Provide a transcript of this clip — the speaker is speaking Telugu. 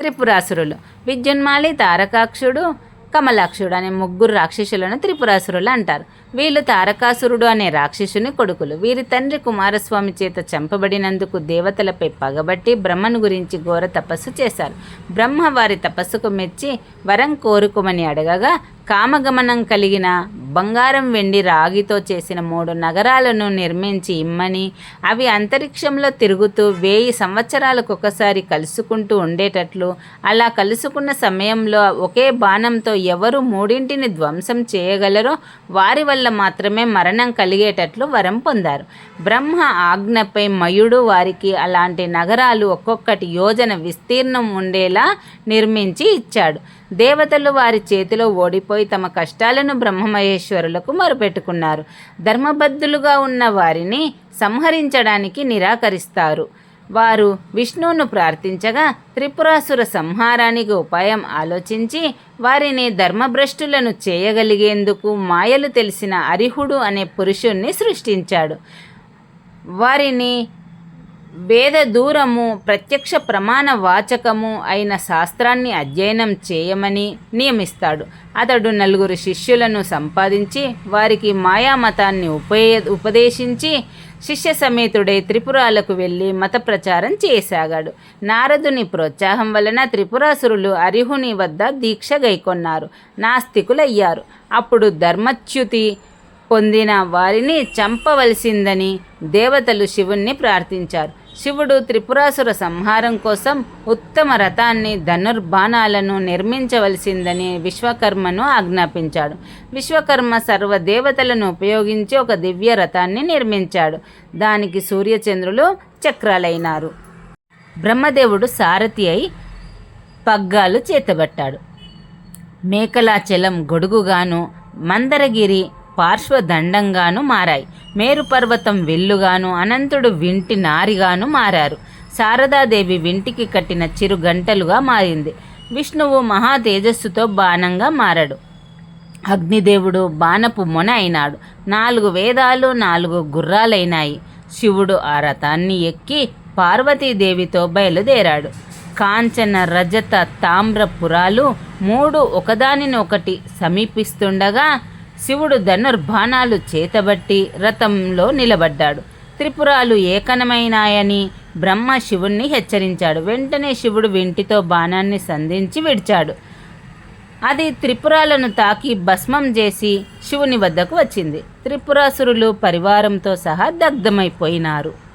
త్రిపురాసురులు. విద్యున్మాలి తారకాక్షుడు కమలాక్షుడు అనే ముగ్గురు రాక్షసులను త్రిపురాసురులు అంటారు. వీళ్ళు తారకాసురుడు అనే రాక్షసుని కొడుకులు. వీరి తండ్రి కుమారస్వామి చేత చంపబడినందుకు దేవతలపై పగబట్టి బ్రహ్మను గురించి ఘోర తపస్సు చేశారు. బ్రహ్మ వారి తపస్సుకు మెచ్చి వరం కోరుకోమని అడగగా కామగమనం కలిగిన బంగారం వెండి రాగితో చేసిన మూడు నగరాలను నిర్మించి ఇమ్మని అవి అంతరిక్షంలో తిరుగుతూ వేయి సంవత్సరాలకు ఒకసారి కలుసుకుంటూ ఉండేటట్లు. అలా కలుసుకున్న సమయంలో ఒకే బాణంతో ఎవరు మూడింటిని ధ్వంసం చేయగలరో వారి వల్ల మాత్రమే మరణం కలిగేటట్లు వరం పొందారు. బ్రహ్మ ఆజ్ఞపై మయుడు వారికి అలాంటి నగరాలు ఒక్కొక్కటి యోజన విస్తీర్ణం ఉండేలా నిర్మించి ఇచ్చాడు. దేవతలు వారి చేతిలో ఓడిపోయి తమ కష్టాలను బ్రహ్మమహేశ్వరులకు మరుపెట్టుకున్నారు. ధర్మబద్ధులుగా ఉన్న వారిని సంహరించడానికి నిరాకరిస్తారు. వారు విష్ణువును ప్రార్థించగా త్రిపురాసుర సంహారానికి ఉపాయం ఆలోచించి వారిని ధర్మభ్రష్టులను చేయగలిగేందుకు మాయలు తెలిసిన అరిహుడు అనే పురుషుణ్ణి సృష్టించాడు. వారిని వేద దూరము ప్రత్యక్ష ప్రమాణ వాచకము అయిన శాస్త్రాన్ని అధ్యయనం చేయమని నియమిస్తాడు. అతడు నలుగురు శిష్యులను సంపాదించి వారికి మాయామతాన్ని ఉపయ ఉపదేశించి శిష్య సమేతుడై త్రిపురాలకు వెళ్ళి మత ప్రచారం చేయసాగాడు. నారదుని ప్రోత్సాహం వలన త్రిపురాసురులు అరిహుని వద్ద దీక్ష గైకొన్నారు. నాస్తికులయ్యారు. అప్పుడు ధర్మచ్యుతి పొందిన వారిని చంపవలసిందని దేవతలు శివుణ్ణి ప్రార్థించారు. శివుడు త్రిపురాసుర సంహారం కోసం ఉత్తమ రథాన్ని ధనుర్బాణాలను నిర్మించవలసిందని విశ్వకర్మను ఆజ్ఞాపించాడు. విశ్వకర్మ సర్వ దేవతలను ఉపయోగించి ఒక దివ్య రథాన్ని నిర్మించాడు. దానికి సూర్యచంద్రులు చక్రాలైనారు. బ్రహ్మదేవుడు సారథి అయి పగ్గాలు చేతబట్టాడు. మేకలాచలం గొడుగుగాను మందరగిరి పార్శ్వదండంగాను మారాయి. మేరుపర్వతం వెల్లుగాను అనంతుడు వింటి నారిగాను మారారు. శారదాదేవి వింటికి కట్టిన చిరు గంటలుగా మారింది. విష్ణువు మహా తేజస్సుతో బాణంగా మారాడు. అగ్నిదేవుడు బాణపు మొన అయినాడు. నాలుగు వేదాలు నాలుగు గుర్రాలైనాయి. శివుడు ఆ రథాన్ని ఎక్కి పార్వతీదేవితో బయలుదేరాడు. కాంచన రజత తామ్రపురాలు మూడు ఒకదానినొకటి సమీపిస్తుండగా శివుడు ధనుర్బాణాలు చేతబట్టి రథంలో నిలబడ్డాడు. త్రిపురాలు ఏకనమైనాయని బ్రహ్మ శివుణ్ణి హెచ్చరించాడు. వెంటనే శివుడు వింటితో బాణాన్ని సంధించి విడిచాడు. అది త్రిపురాలను తాకి భస్మం చేసి శివుని వద్దకు వచ్చింది. త్రిపురాసురులు పరివారంతో సహా దగ్ధమైపోయినారు.